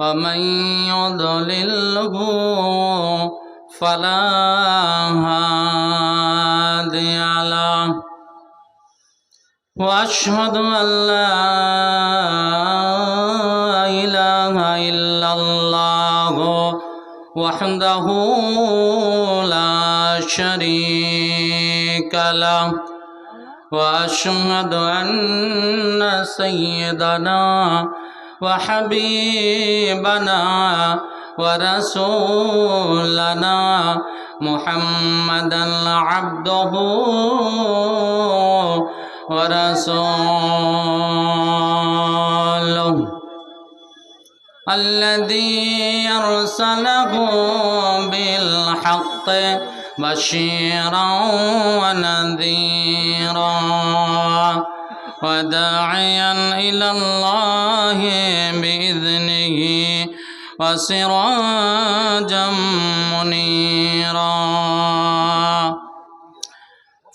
ومن يضلله فلا هادي له واشهد ان لا اله الا الله وحده لا شريك له واشهد ان سيدنا وحبيبنا ورسولنا محمدا عبده ورسوله الذي أرسله بالحق بشيرا ونذيرا وداعيا إلى الله بإذنه وسراجا منيرا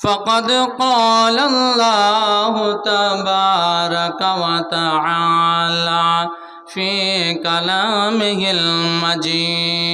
فقد قال الله تبارك وتعالى في كلامه المجيد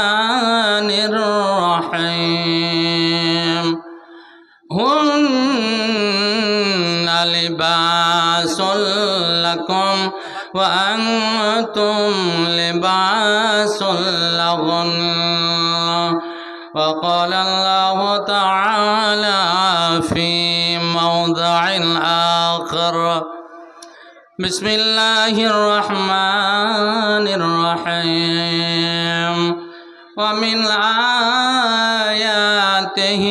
لكم وأنتم لباس لهن وقال الله تعالى في موضع آخر بسم الله الرحمن الرحيم. ومن آياته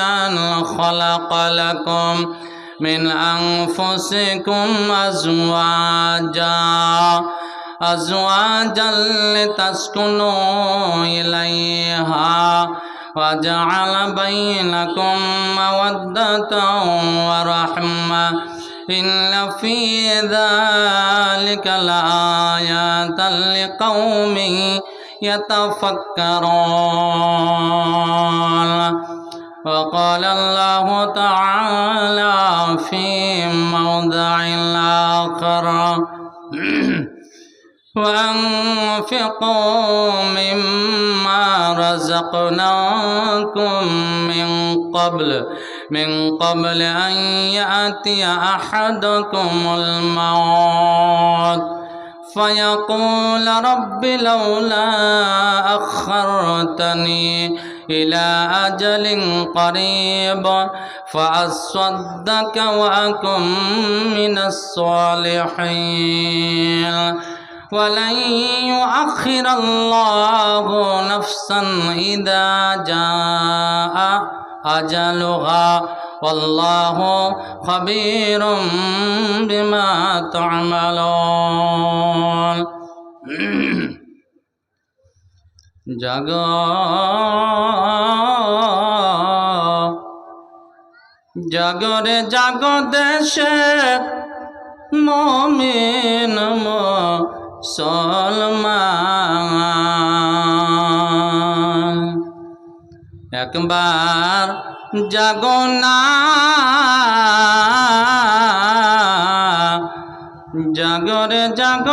أن خلق لكم من أنفسكم أزواجا أزواجا لتسكنوا إليها وجعل بينكم مودة ورحمة. إن في ذلك لآيات لقوم يتفكرون. وقال الله تعالى في موضع آخر وأنفقوا مما رزقناكم من قبل من قبل أن يأتي أحدكم الموت. فيقول رب لولا أخرتني إلى أجل قريب فأصدق وأكن من الصالحين. ولن يؤخر الله نفسا إذا جاء أجلها. والله خبير بما تعملون. জাগ। জাগরে জাগ দেশে মমিন সলমান একবার জাগনা জাগরে জাগ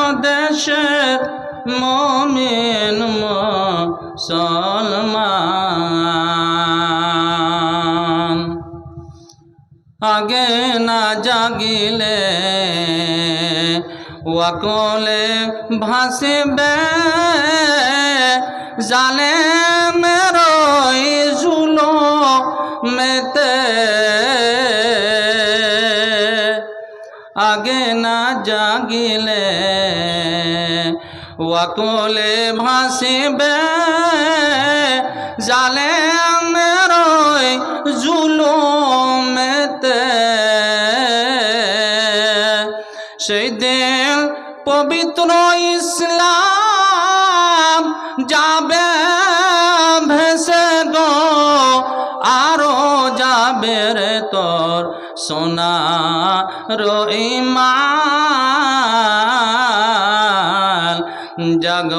দেশের মমিন সলমান আগে না জাগিলে ওয়াকলে ভাসিবে জালে মেরই জুলো মেতে আগে না জাগিলে ওয়াকলে ভাসিবে, জালে রয় জুলুমেতে। সেই দিন পবিত্র ইসলাম যাবে, ভেসে গো আরও যাবে রে তোর সোনা রইমাল জাগ।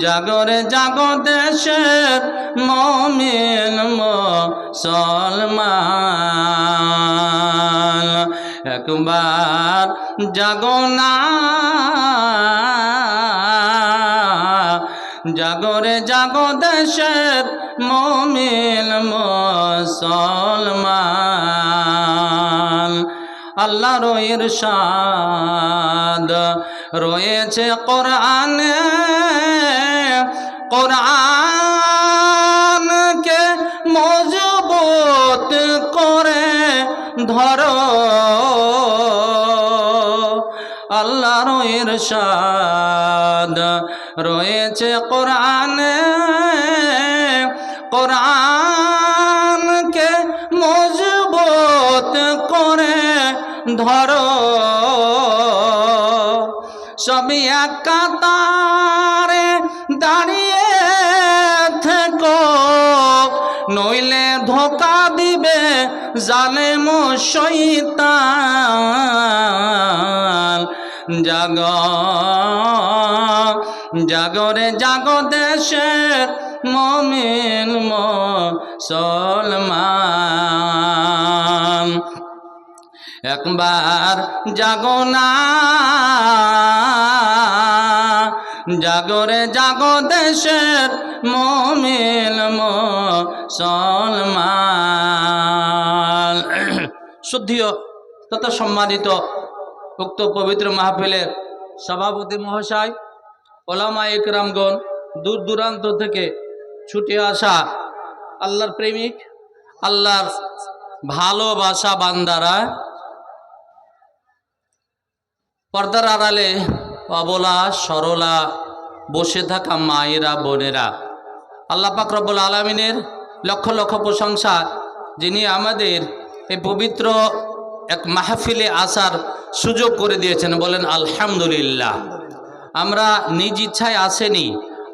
জাগরে জাগ দেশের মমিন মুসলমান। একবার জাগো না। জাগরে জাগো দেশের মমিন মুসলমান। আল্লাহর সাদ রয়েছে কোরআনে। কোরআনকে মজবুত করে ধরো। আল্লাহর ইরশাদ। রয়েছে কোরআনে। ধরো। সবই এক কাতারে দাঁড়িয়ে থেকো। নইলে ধোকা দিবে জালেম শৈতান জাগ জাগরে জাগ দেশের মমিন মুসলমান একবার জাগো না। জাগরে জাগো দেশের মমিল মুসলমান। শুদ্ধিও তথা সম্মানিত উক্ত পবিত্র মাহফিলের সভাপতি মহাশয় ওলামা একরামগণ দূর দূরান্ত থেকে ছুটে আসা আল্লাহর প্রেমিক, আল্লাহর ভালোবাসা বান্দারা পর্দার আড়ালে অবলা, সরলা, বসে থাকা মায়েরা, বোনেরা। আল্লাহ পাক রব্বুল আলমিনের লক্ষ লক্ষ প্রশংসা, যিনি আমাদের এই পবিত্র এক মাহফিলে আসার সুযোগ করে দিয়েছেন, বলেন আলহামদুলিল্লাহ। আমরা নিজ ইচ্ছায় আসেনি,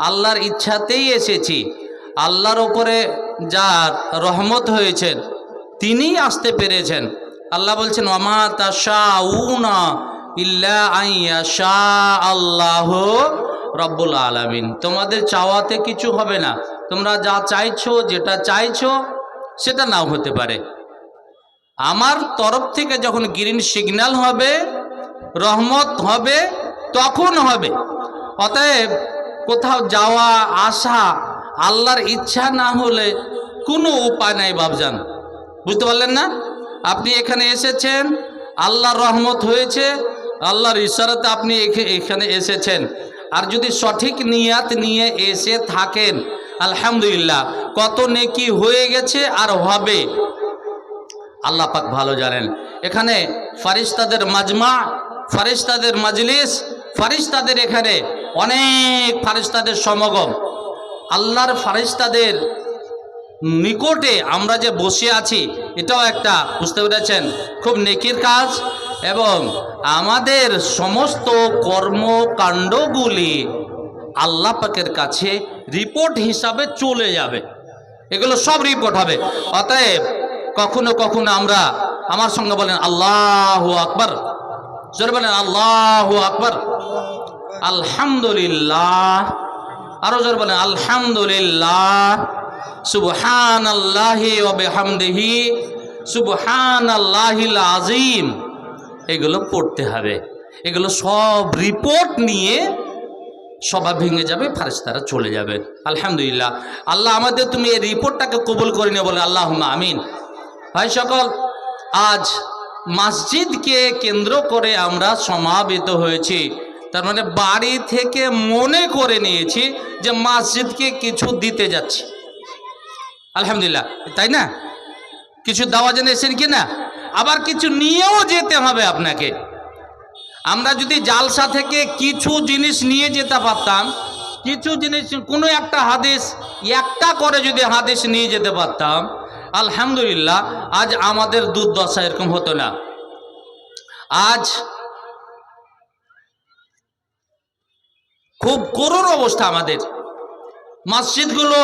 আল্লাহর ইচ্ছাতেই এসেছি। আল্লাহর ওপরে যার রহমত হয়েছেন তিনিই আসতে পেরেছেন। আল্লাহ বলছেন অমা তাশা উনা ইল্লা আইয়া শাহ আল্লাহ রব্বুল আলামিন। তোমাদের চাওয়াতে কিছু হবে না। তোমরা যা চাইছো, যেটা চাইছো, সেটা নাও হতে পারে। আমার তরফ থেকে যখন গ্রিন সিগন্যাল হবে, রহমত হবে, তখন হবে। অতএব কোথাও যাওয়া, আসা, আল্লাহর ইচ্ছা না হলে কোনো উপায় নাই বাবজান বুঝতে পারলেন না? আপনি এখানে এসেছেন, আল্লাহর রহমত হয়েছে আল্লাহর ইশারাতে আপনি এখে- এখানে এসেছেন। আর যদি সঠিক নিয়াত নিয়ে এসে থাকেন, আলহামদুলিল্লাহ, কত নেকি হয়ে গেছে আর হবে? আল্লাহ পাক ভালো জানেন। এখানে ফারিস্তাদের মাজমা, ফারিস্তাদের মাজলিস, ফারিস্তাদের এখানে অনেক ফারিস্তাদের সমাগম। আল্লাহর ফারিস্তাদের নিকটে আমরা যে বসে আছি, এটাও একটা, বুঝতে পেরেছেন? খুব নেকির কাজ। এবং আমাদের সমস্ত কর্মকাণ্ডগুলি আল্লাহ পাকের কাছে রিপোর্ট হিসাবে চলে যাবে। এগুলো সব রিপোর্ট হবে। অতএব কখনো কখনো আমরা আমার সঙ্গে বলেন, আল্লাহ আকবর জোরে বলেন, আল্লাহ আকবর আলহামদুলিল্লাহ আরও জোরে বলেন, আলহামদুলিল্লাহ সুবহান আল্লাহি ওবেহামদেহি সুবহান আল্লাহিল আজিম এগুলো পড়তে হবে। এগুলো সব রিপোর্ট নিয়ে সভা ভেঙে যাবে ফারেস্তারা চলে যাবে। আলহামদুলিল্লাহ। আল্লাহ আমাদের, তুমি এই রিপোর্টটাকে কবুল করে নিয়ে বলে আল্লাহ আমিন। ভাই সকল, আজ মসজিদকে কেন্দ্র করে আমরা সমাবেত হয়েছি। তার মানে বাড়ি থেকে মনে করে নিয়েছি যে মসজিদকে কিছু দিতে যাচ্ছি। আলহামদুলিল্লাহ, তাই না? কিছু দেওয়া জন্য এসেছেন কি না? আবার কিছু নিয়েও যেতে হবে আপনাকে। আমরা যদি জালসা থেকে কিছু জিনিস নিয়ে যেতে পারতাম, কিছু জিনিস, কোনো একটা হাদিস, একটা করে যদি হাদিস নিয়ে যেতে পারতাম, আলহামদুলিল্লাহ, আজ আমাদের দুর্দশা এরকম হতো না। আজ খুব করুণ অবস্থা আমাদের। মসজিদগুলো,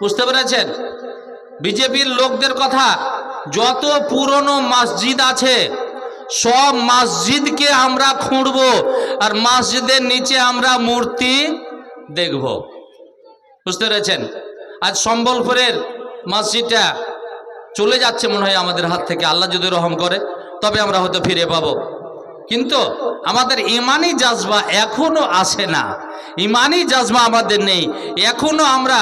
বুঝতে পেরেছেন? বিজেপির লোকদের কথা যত পুরনো মসজিদ আছে, সব মসজিদকে আমরা খুঁড়ব আর মসজিদের নিচে আমরা মূর্তি দেখব। বুঝতে পেরেছেন? আজ সম্বলপুরের মসজিদটা চলে যাচ্ছে মনে হয় আমাদের হাত থেকে, আল্লাহ যদি রহম করে, তবে আমরা হয়তো ফিরে পাবো। কিন্তু আমাদের ইমানি জাজবা এখনও আসে না। ইমানি জাজবা আমাদের নেই। এখনও আমরা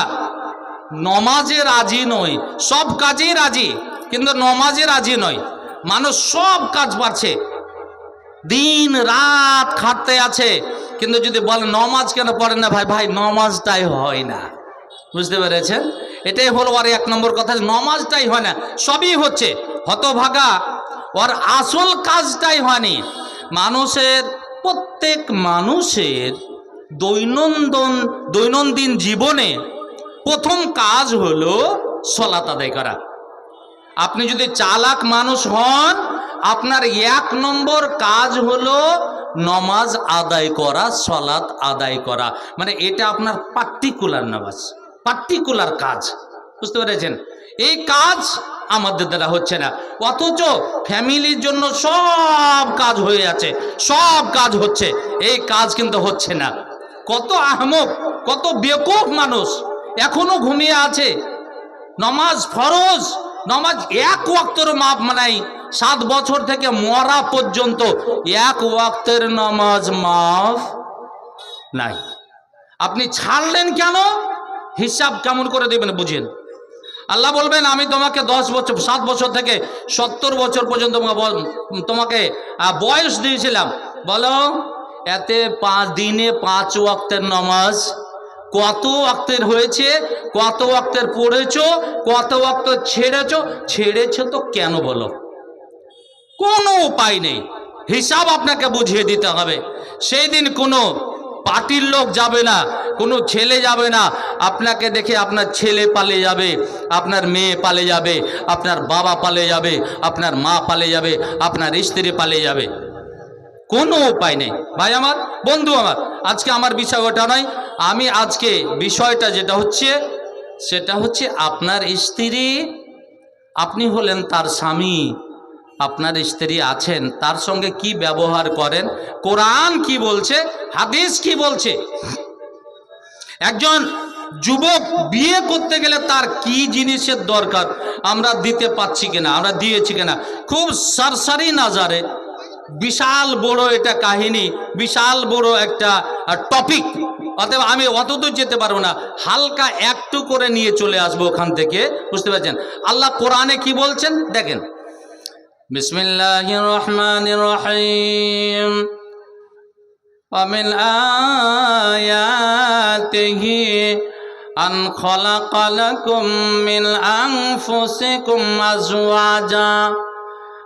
নমাজে রাজি নই, সব কাজেই রাজি। কিন্তু নমাজে রাজি নয়। মানুষ সব কাজ পারছে দিন রাত খাটতে আছে। কিন্তু যদি বলে নমাজ কেন পড়ে না ভাই? ভাই, নমাজটাই হয় না। বুঝতে পেরেছেন? এটাই হলো আর এক নম্বর কথা নমাজটাই হয় না। সবই হচ্ছে। হতভাগা। ওর আসল কাজটাই হয়নি। মানুষের, প্রত্যেক মানুষের দৈনন্দন, দৈনন্দিন জীবনে প্রথম কাজ হলো সলাত আদায় করা। আপনি যদি চালাক মানুষ হন, আপনার এক নম্বর কাজ হলো নমাজ আদায় করা সলাৎ আদায় করা। মানে এটা আপনার পার্টিকুলার নামাজ পার্টিকুলার কাজ। বুঝতে পেরেছেন? এই কাজ আমাদের দ্বারা হচ্ছে না। অথচ ফ্যামিলির জন্য সব কাজ হয়ে আছে, সব কাজ হচ্ছে। এই কাজ কিন্তু হচ্ছে না। কত আহমক, কত বেকুফ মানুষ এখনও ঘুমিয়ে আছে। নমাজ ফরজ। নমাজ এক ওয়াক্তের মাপ মানাই সাত বছর থেকে মরা পর্যন্ত এক ওয়াক্তের নামাজ মাফ নাই। আপনি ছাড়লেন কেন? হিসাব কেমন করে দেবেন বুঝেন। আল্লাহ বলবেন, আমি তোমাকে দশ বছর, সাত বছর থেকে সত্তর বছর পর্যন্ত তোমাকে বয়স দিয়েছিলাম। বলো, এতে পাঁচ দিনে পাঁচ ওয়াক্তের নামাজ কত ওয়াক্তের হয়েছে, কত ওয়াক্তের পড়েছো, কত ওয়াক্ত ছেড়েছ, ছেড়েছো তো কেন বলো? কোনো উপায় নেই। হিসাব আপনাকে বুঝিয়ে দিতে হবে। সেই দিন কোনো পার্টির লোক যাবে না, কোনো ছেলে যাবে না। আপনাকে দেখে আপনার ছেলে পালে যাবে, আপনার মেয়ে পালে যাবে, আপনার বাবা পালে যাবে, আপনার মা পালে যাবে, আপনার স্ত্রী পালে যাবে। কোনো উপায় নেই। ভাই আমার, বন্ধু আমার, আজকে আমার বিষয় ওটা নয়, আমি আজকে বিষয়টা যেটা হচ্ছে, সেটা হচ্ছে আপনার স্ত্রী, আপনি হলেন তার স্বামী, আপনার স্ত্রী আছেন, তার সঙ্গে কি ব্যবহার করেন, কোরআন কি বলছে, হাদিস কি বলছে? একজন যুবক বিয়ে করতে গেলে তার কি জিনিসের দরকার, আমরা দিতে পাচ্ছি কিনা, আমরা দিয়েছি কিনা, খুব সারসারি নাজারে বিশাল বড় এটা কাহিনী বিশাল বড় একটা টপিক অতএব আমি অতদূর যেতে পারবো না হালকা একটু করে নিয়ে চলে আসবো ওখান থেকে বুঝতে পারছেন আল্লাহ কোরআনে কি বলছেন দেখেন বিসমিল্লাহ রহমান রহিম ومن آياته أن خلق لكم من أنفسكم أزواجا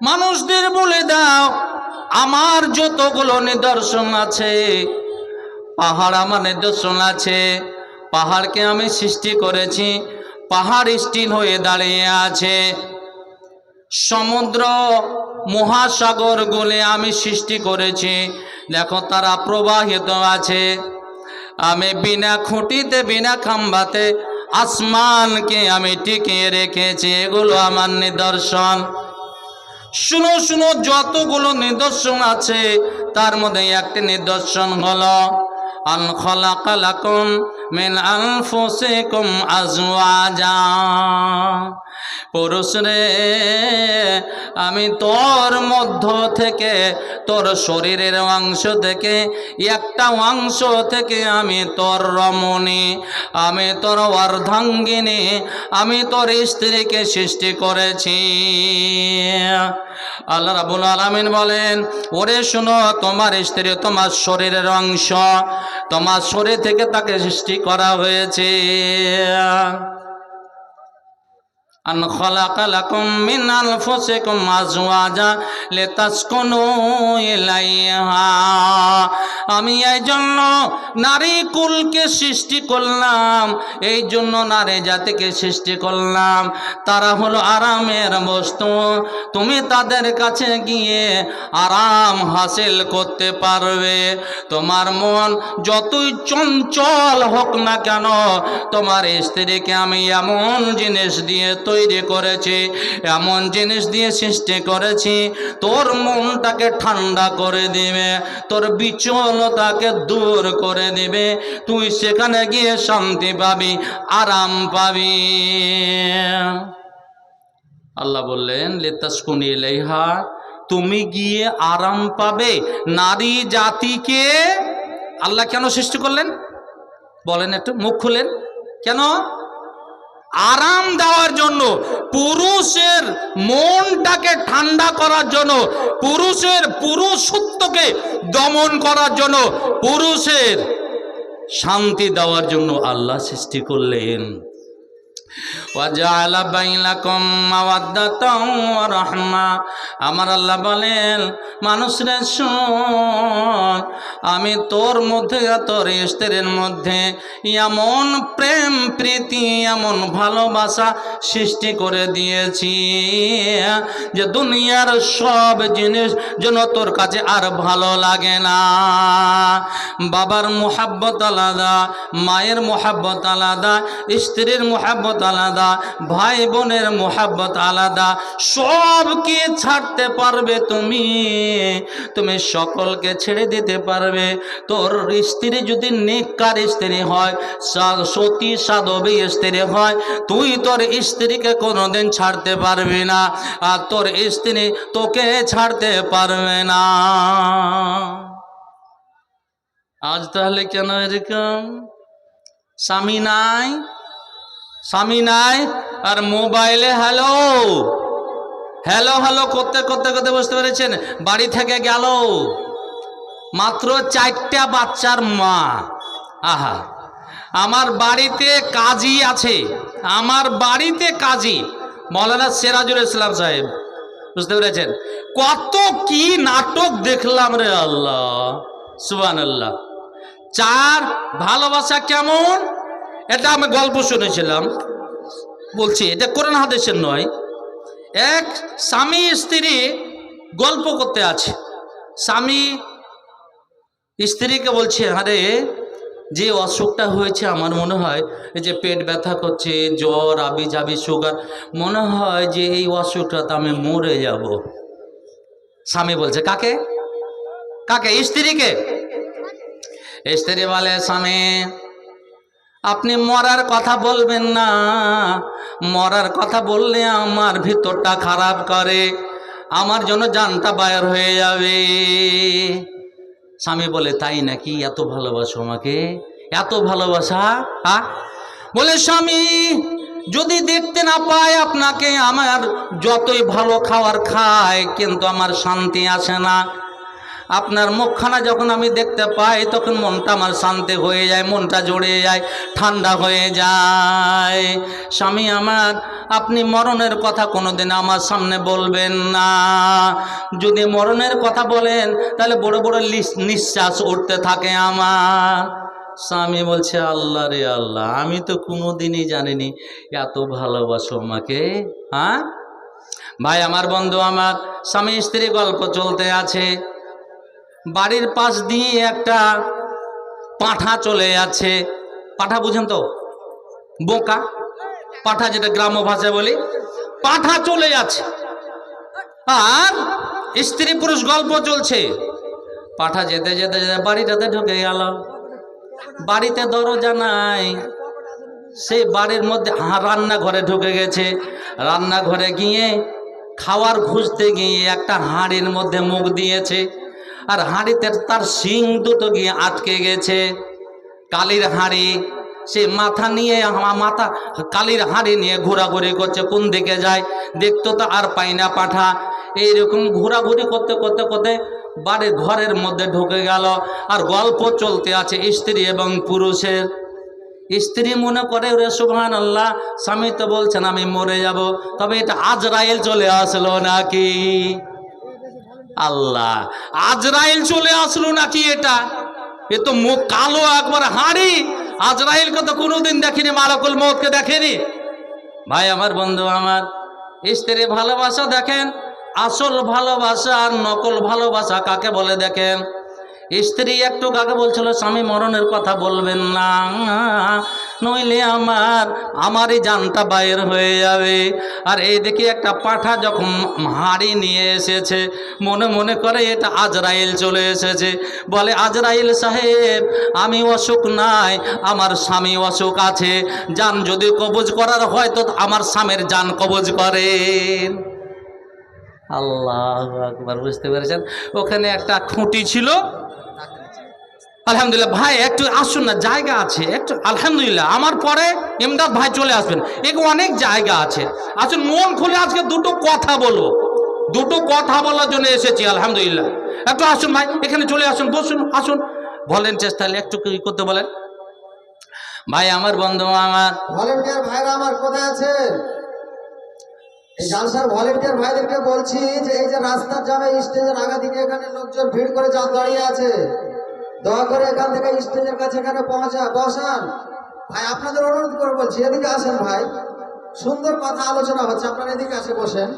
মানুষদের বলে দাও, আমার যতগুলো নিদর্শন আছে, পাহাড় আমার নিদর্শন আছে, পাহাড়কে আমি সৃষ্টি করেছি, পাহাড় স্টিল হয়ে দাঁড়িয়ে আছে। সমুদ্র, মহাসাগর গুলে আমি সৃষ্টি করেছি, দেখো তারা প্রবাহিত আছে। আমি বিনা খুঁটিতে, বিনা খাম্বাতে আসমানকে আমি টিকিয়ে রেখেছি, এগুলো আমার নিদর্শন। শুনো শুনো, যতগুলো নিদর্শন আছে, তার মধ্যে একটি নিদর্শন হলো আন খলাকালাকুম মিন আনফুসিকুম আজওয়াজা। পুরুষ রে, আমি তোর মধ্য থেকে, তোর শরীরের অংশ থেকে, একটা অংশ থেকে আমি তোর রমণী, আমি তোর অর্ধাঙ্গিনী, আমি তোর স্ত্রীকে সৃষ্টি করেছি। আল্লাহ রাবুল আলমিন বলেন, ওরে শোনো, তোমার স্ত্রী তোমার শরীরের অংশ, তোমার শরীর থেকে তাকে সৃষ্টি করা হয়েছে। أن خلق لكم من أنفسكم أزواجا لتسكنوا إليها আমি এই জন্য নারী কুলকে সৃষ্টি করলাম এই জন্য নারী জাতিকে সৃষ্টি করলাম তারা হলো আরামের বস্তু তুমি তাদের কাছে গিয়ে আরাম হাসিল করতে পারবে তোমার মন যতই চঞ্চল হোক না কেন তোমার স্ত্রীকে আমি এমন জিনিস দিয়ে তৈরি করেছি, এমন জিনিস দিয়ে সৃষ্টি করেছি, তোর মনটাকে ঠান্ডা করে দিবে, তোর বিচলতাকে দূর করে দিবে, তুই সেখানে গিয়ে শান্তি পাবি, আরাম পাবি। আল্লাহ বললেন, লেতাসকুনি লেহা তুমি গিয়ে আরাম পাবে, নারী জাতিকে আল্লাহ কেন সৃষ্টি করলেন? বলেন একটু, মুখ খুলেন। কেন? আরাম দেওয়ার জন্য, পুরুষের মনটাকে ঠান্ডা করার জন্য, পুরুষের পুরুষত্বকে দমন করার জন্য, পুরুষের শান্তি দেওয়ার জন্য আল্লাহ সৃষ্টি করলেন। বাইনাকুম মাওয়াদ্দাতাও ওয়া রাহমা আমার বলেন, মানুষরে শোন আমি তোর মধ্যে তোর স্ত্রীর মধ্যে এমন প্রেম, প্রীতি, এমন ভালোবাসা সৃষ্টি করে দিয়েছি যে দুনিয়ার সব জিনিস যেন তোর কাছে আর ভালো লাগে না। বাবার মোহাব্বত আলাদা, মায়ের মোহাব্বত আলাদা, স্ত্রীর মোহাব্বত আলাদা, ভাই বোনের মোহাব্বত আলাদা সবকে ছাড়তে পারবে তুমি? তুমি সকলকে ছেড়ে দিতে পারবে। তোর স্ত্রী যদি নেককার স্ত্রী হয় সতী সাধবী স্ত্রী হয়, তুই তোর স্ত্রীকে কোনোদিন ছাড়তে পারবি না। আর তোর স্ত্রী তোকে ছাড়তে পারবে না। আজ তাহলে কেন এরকম? স্বামী নাই? স্বামী নাই, আর মোবাইলে হ্যালো। হ্যালো হ্যালো করতে করতে করতে বুঝতে পেরেছেন? বাড়ি থেকে গেল। মাত্র চারটা বাচ্চার মা। আহা, আমার বাড়িতে কাজী আছে। আমার বাড়িতে কাজী। মৌলানা সেরাজুল ইসলাম সাহেব, বুঝতে পেরেছেন? কত কি নাটক দেখলাম রে আল্লাহ সুবান আল্লাহ চার ভালোবাসা কেমন? এটা আমি গল্প শুনেছিলাম। বলছি, এটা কোরআন হাদেশের নয়। এক স্বামী স্ত্রী গল্প করতে আছে। স্বামী স্ত্রীকে বলছে, আরে, যে অসুখটা হয়েছে, আমার মনে হয় এই যে পেট ব্যথা করছে, জ্বর আবি জাবি সুগার, মনে হয় যে এই অসুখটাতে আমি মরে যাব। স্বামী বলছে, কাকে? কাকে? স্ত্রীকে। স্ত্রী বলে, স্বামী আপনি মরার কথা বলবেন না। মরার কথা বললে আমার ভিতরটা খারাপ করে, আমার জন্য জানটা বাইর হয়ে যাবে। স্বামী বলে, তাই নাকি? এত ভালোবাসো আমাকে? এত ভালোবাসা বলে, স্বামী, যদি দেখতে না পাই আপনাকে, আমার যতই ভালো খাবার খায়, কিন্তু আমার শান্তি আসে না। আপনার মুখখানা যখন আমি দেখতে পাই, তখন মনটা আমার শান্তি হয়ে যায়, মনটা জড়ে যায়, ঠান্ডা হয়ে যায়। স্বামী আমার, আপনি মরণের কথা কোনোদিন আমার সামনে বলবেন না। যদি মরণের কথা বলেন, তাহলে বড় বড় নিঃশ্বাস উঠতে থাকে আমার। স্বামী বলছে, আল্লাহ রে আল্লাহ, আমি তো কোনোদিনই জানিনি, এত ভালোবাসো আমাকে হ্যাঁ? ভাই, আমার বন্ধু আমার, স্বামী স্ত্রী গল্প চলতে আছে। বাড়ির পাশ দিয়ে একটা পাঁঠা চলে যাচ্ছে পাঁঠা বুঝেন তো? বোকা। পাঁঠা যেটা গ্রাম্য ভাষায় বলি। পাঁঠা চলে যাচ্ছে আর স্ত্রী পুরুষ গল্প চলছে। পাঁঠা যেতে যেতে যেতে বাড়িটাতে ঢুকে গেল। বাড়িতে দরজা নাই। সেই বাড়ির মধ্যে রান্নাঘরে ঢুকে গেছে। রান্নাঘরে গিয়ে খাওয়ার খুঁজতে গিয়ে একটা হাঁড়ির মধ্যে মুখ দিয়েছে। আর হাঁড়িতে তার শিং দুটো গিয়ে আটকে গেছে। কালির হাঁড়ি, সে মাথা নিয়ে মাথা, কালির হাঁড়ি নিয়ে ঘোরাঘুরি করছে, কোন দিকে যায়? দেখতো তো আর পাই না পাঠা। এইরকম ঘোরাঘুরি করতে করতে করতে বাড়ির ঘরের মধ্যে ঢুকে গেল। আর গল্প চলতে আছে স্ত্রী এবং পুরুষের। স্ত্রী মনে করে, ওরে সুবহান আল্লাহ স্বামী তো বলছেন আমি মরে যাব। তবে এটা আজরাইল চলে আসলো নাকি? আল্লাহ। আজরাইল চলে আসলো নাকি এটা? এ তো মুখ কালো, একবার হাঁড়ি। আজরাইলকে তো কোনোদিন দেখিনি, মালাকুল মৌতকে দেখেনি। ভাই, আমার বন্ধু, আমার স্ত্রী ভালোবাসা দেখেন, আসল ভালোবাসা আর নকল ভালোবাসা কাকে বলে দেখেন? স্ত্রী একটু কাকে বলছিল, স্বামী, মরণের কথা বলবেন না। নইলে আমার, আমারই জানটা বাইর হয়ে যাবে। আর এই দেখি একটা পাঠা যখন হাড়ি নিয়ে এসেছে, মনে মনে করে এটা আজরাইল চলে এসেছে। বলে, আজরাইল সাহেব, আমি অসুখ নাই, আমার স্বামী অসুখ আছে। যান যদি কবজ করার হয় তো আমার স্বামীর যান কবজ করেন। আল্লাহ একবার বুঝতে পেরেছেন? ওখানে একটা খুঁটি ছিল আলহামদুলিল্লাহ, ভাই, একটু আসুন না, জায়গা আছে, একটু, আলহামদুলিল্লাহ, আমার পরে ইমদাদ ভাই চলে আসবেন এখানে অনেক জায়গা আছে। আসুন, মন খুলে আজকে দুটো কথা বলব, দুটো কথা বলার জন্য এসেছি, আলহামদুলিল্লাহ। একটু আসুন ভাই, এখানে চলে আসুন, বসুন, আসুন। বলেন চেষ্টা হলে একটু কি করতে বলেন? ভাই, আমার বন্ধু আমার। ভলেন্টিয়ার ভাইরা আমার কোথায় আছেন? এই জালসার ভলেন্টিয়ার ভাইদেরকে বলছি যে, এই যে রাস্তার যাবে স্টেজের আগা দিকে এখানে লোকজন ভিড় করে চাঁদ দাঁড়িয়ে আছে। দয়া করে এখান থেকে স্টেজের কাছে এখানে পৌঁছা, বসান। ভাই, আপনাদের অনুরোধ করে বলছি এদিকে আসেন ভাই, সুন্দর কথা আলোচনা হচ্ছে, আপনারা এদিকে আসে বসেন।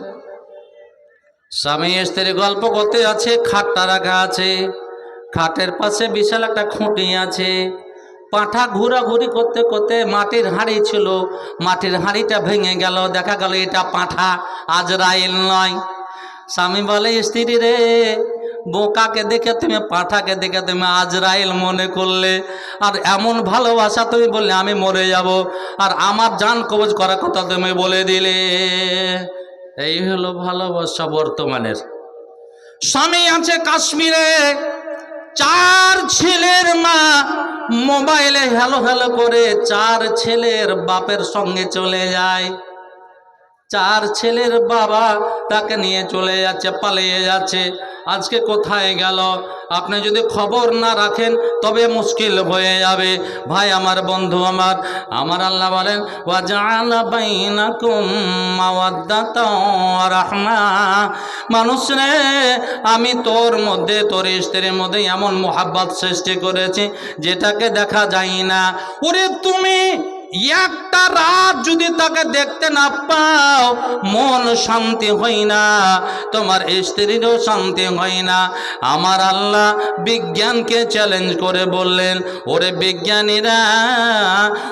স্বামী স্ত্রী গল্প করতে আছে খাটটা রাখা আছে, খাটের পাশে বিশাল একটা খুঁটি আছে। পাঁঠা ঘোরাঘুরি করতে করতে মাটির হাঁড়ি ছিল, মাটির হাঁড়িটা ভেঙে গেল, দেখা গেল এটা পাঁঠা আজরাইল নয়। স্বামী বলে, স্ত্রী রে বোকাকে দেখে তুমি, পাঁঠাকে দেখে তুমি আজরাইল মনে করলে। আর এমন ভালোবাসা তুমি বললে, আমি মরে যাব। আর আমার জান কবজ করার কথা তুমি বলে দিলে। এই হলো ভালোবাসা বর্তমানের। স্বামী আছে কাশ্মীরে, চার ছেলের মা। মোবাইলে হ্যালো হ্যালো করে চার ছেলের বাপের সঙ্গে চলে যায়। চার ছেলের বাবা তাকে নিয়ে চলে যাচ্ছে, পালিয়ে যাচ্ছে। আজকে কোথায় গেল? আপনি যদি খবর না রাখেন, তবে মুশকিল হয়ে যাবে। ভাই, আমার বন্ধু আমার আমার আল্লাহ বলেন মানুষ রে, আমি তোর মধ্যে, তোর স্ত্রীর মধ্যে এমন মোহাব্বত সৃষ্টি করেছি, যেটাকে দেখা যায় না। ওরে, তুমি একটা রাত যদি তাকে দেখতে না পাও, মন শান্তি হয় না, তোমার স্ত্রীরও শান্তি হয় না। আমার আল্লাহ বিজ্ঞানকে চ্যালেঞ্জ করে বললেন, ওরে বিজ্ঞানীরা,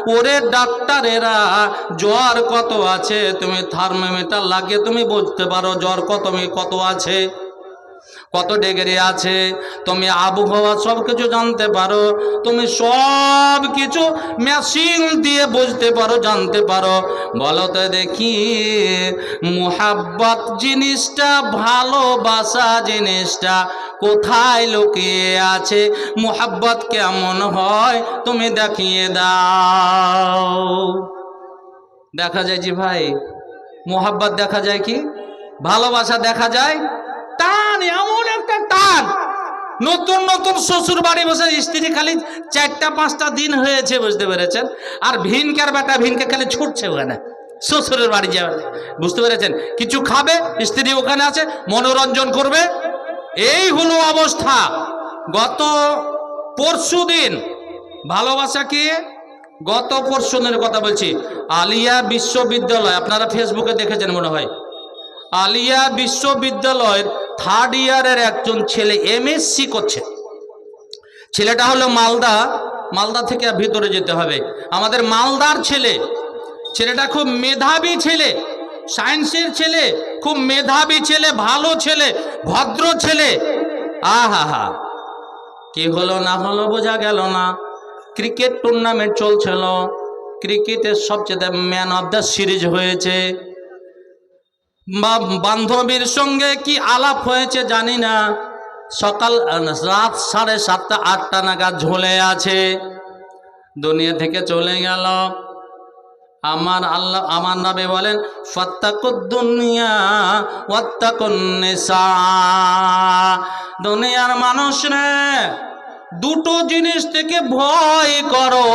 ওরে ডাক্তারেরা, জ্বর কত আছে? তুমি থার্মোমিটার লাগিয়ে তুমি বুঝতে পারো, জ্বর কত কত আছে? কত ডিগ্রি আছে? তুমি আবহাওয়া সব কিছু জানতে পারো। তুমি সব কিছু মেশিন দিয়ে বুঝতে পারো, জানতে পারো। বলো তো দেখি, মোহাব্বত জিনিসটা, ভালোবাসা জিনিসটা কোথায় লুকিয়ে আছে? মোহাব্বত কেমন হয় তুমি দেখিয়ে দাও। দেখা যায় জি ভাই, মোহাব্বত দেখা যায় কি? ভালোবাসা দেখা যায় টান, এমন একটা টান। নতুন নতুন শ্বশুর বাড়ি বসে স্ত্রী খালি চারটা, পাঁচটা দিন হয়েছে, বুঝতে পেরেছেন? আর ভিনকার বেটা ভিনকে খালি ছুটছে ওখানে, শ্বশুরের বাড়ি যাবে বুঝতে পেরেছেন? কিছু খাবে, স্ত্রী ওখানে আছে, মনোরঞ্জন করবে। এই হলো অবস্থা। গত পরশু দিন, ভালোবাসা কি? গত পরশু দিনের কথা বলছি। আলিয়া বিশ্ববিদ্যালয়, আপনারা ফেসবুকে দেখেছেন মনে হয়। আলিয়া বিশ্ববিদ্যালয়ের থার্ড ইয়ারের একজন ছেলে এমএসসি করছে। ছেলেটা হলো মালদা। মালদা থেকে ভিতরে যেতে হবে। আমাদের মালদার ছেলে। ছেলেটা খুব মেধাবী ছেলে। সায়েন্সের ছেলে, খুব মেধাবী ছেলে, ভালো ছেলে, ভদ্র ছেলে। আহা হা কি হলো না হলো বোঝা গেল না। ক্রিকেট টুর্নামেন্ট চলছিল। ক্রিকেটের সবচেয়ে ম্যান অফ দ্য সিরিজ হয়েছে। বান্ধবীর সঙ্গে কি আলাপ হয়েছে জানি না। সকাল রাত সাড়ে সাতটা, আটটা নাগাদ ঝুলে আছে। দুনিয়া থেকে চলে গেল। আমার আল্লাহ, আমার নবী বলেন, ফত্তাকুদ দুনিয়া, ওয়াত্তাকুন নিসা। দুনিয়ার মানুষ রে দুটো জিনিস থেকে ভয় করো।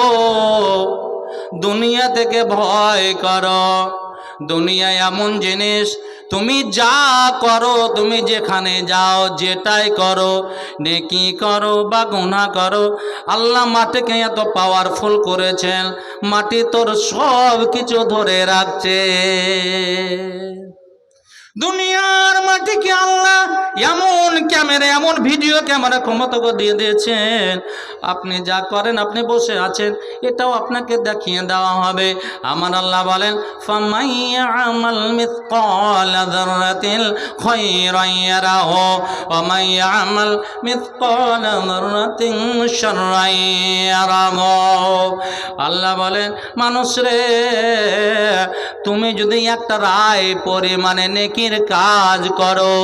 দুনিয়া থেকে ভয় করো। দুনিয়া এমন জিনিস, তুমি যা করো, তুমি যেখানে যাও, যেটাই করো, নেকি করো বা গুণা করো, আল্লাহ মাটিকে এত পাওয়ারফুল করেছেন, মাটি তোর সব কিছু ধরে রাখছে। দুনিয়ার মাটিকে আল্লাহ? এমন ক্যামেরা, এমন ভিডিও ক্যামেরা ক্ষমতা দিয়ে দিয়েছেন। আপনি যা করেন, আপনি বসে আছেন, এটাও আপনাকে দেখিয়ে দেওয়া হবে। আমার আল্লাহ বলেন আল্লাহ বলেন, মানুষ রে, তুমি যদি একটা রায় পরিমাণে নেকির কাজ করো।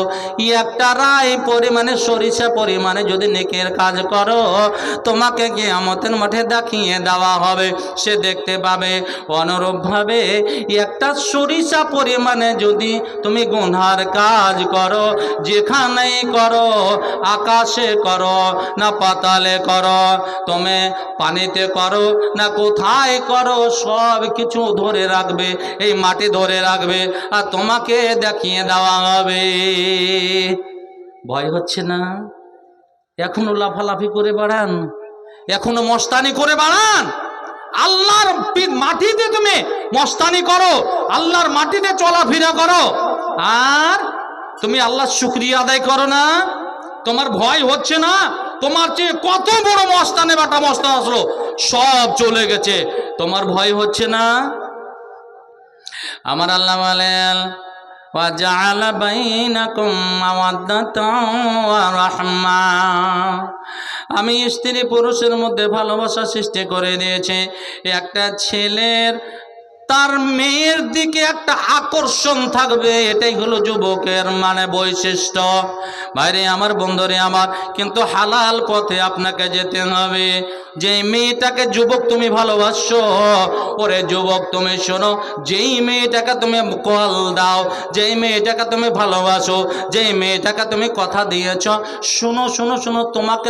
ই একটা রায় পরিমাণে, সরিষা পরিমাণে যদি নেকির কাজ করো, তোমাকে কিয়ামতের মাঠে দেখিয়ে দেওয়া হবে। সে দেখতে পাবে, অনুরূপভাবে একটা সরিষা পরিমাণে যদি তুমি গুনহার কাজ করো, যেখানেই করো, আকাশে করো, না পাতালে করো, তুমি পানিতে করো, না কোথায় করো সব কিছু ধরে রাখবে, এই মাটি ধরে রাখবে। আর তোমাকে দেখিয়ে দেওয়া হবে। ভয় হচ্ছে না? এখনও লাফালাফি করে বাড়ান। এখনও মস্তানি করে বাড়ান। আল্লাহর মাটিতে তুমি মস্তানি করো। আল্লাহর মাটিতে চলাফেরা করো। আর তুমি আল্লাহ শুক্রিয়া আদায় করো না। তোমার ভয় হচ্ছে না? তোমার চেয়ে কত বড় মস্তানে বাটা মস্তান আসলো? সব চলে গেছে। তোমার ভয় হচ্ছে না? আমার আল্লাহ বলেন وجعل بينكم مودة ورحمة আমি স্ত্রী পুরুষের মধ্যে ভালোবাসা সৃষ্টি করে দিয়েছে একটা ছেলের তার মেয়ের দিকে একটা আকর্ষণ থাকবে, এটাই হলো যুবকের মানে বৈশিষ্ট্য। বাইরে আমার বন্ধুরে আমার, কিন্তু হালাল পথে আপনাকে যেতে হবে। যেই মেয়েটাকে যুবক তুমি ভালোবাসো, ওরে যুবক তুমি শোনো, যেই মেয়েটাকে তুমি কল দাও, যেই মেয়েটাকে তুমি ভালোবাসো, যেই মেয়েটাকে তুমি কথা দিয়েছ, শোনো শোনো শোনো, তোমাকে